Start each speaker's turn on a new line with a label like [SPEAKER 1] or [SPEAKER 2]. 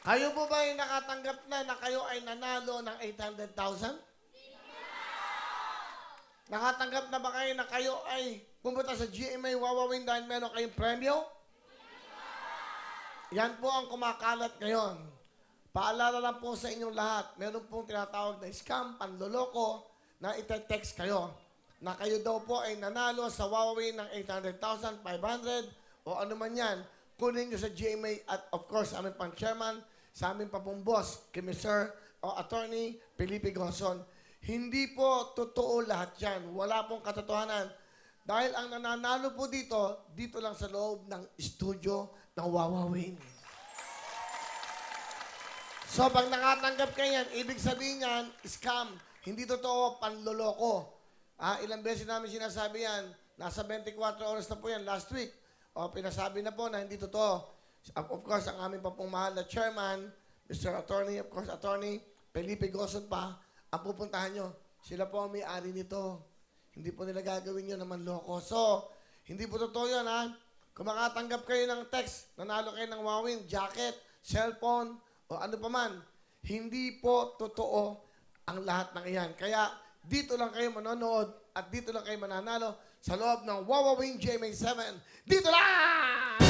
[SPEAKER 1] Kayo po ba ay nakatanggap na na kayo ay nanalo ng 800,000? Nakatanggap na ba kayo na kayo ay pumunta sa GMA Wawawin dahil meron kayong premyo? Yan po ang kumakalat ngayon. Paalala lang po sa inyong lahat, meron pong tinatawag na scam, panloloko, na ite-text kayo na kayo daw po ay nanalo sa Huawei ng 800,000, 500, o ano man yan. Kunin nyo sa GMA at of course, sa aming pang chairman, sa aming pa pong boss, kay Mr. o Attorney Felipe Gonson. Hindi po totoo lahat yan. Wala pong katotohanan. Dahil ang nananalo po dito, dito lang sa loob ng studio ng Wawawin. So, pag nakatanggap kayo yan, ibig sabihin yan, scam. Hindi totoo, panloloko. Ah, ilang beses namin sinasabi yan. Nasa 24 oras na po yan last week. O, pinasabi na po na hindi totoo. Of course, ang aming pa pong mahal na chairman, Mr. Attorney, of course, Attorney Felipe Goson pa, ang pupuntahan nyo. Sila po ang may-ari nito. Hindi po nila gagawin yun naman loko. So, hindi po totoo yun, ha? Kung makatanggap kayo ng text, nanalo kayo ng Wawin, jacket, cellphone, o ano pa man, hindi po totoo ang lahat ng iyan. Kaya, dito lang kayo manonood at dito lang kayo mananalo sa loob ng Wawawing GMA7. Dito lang!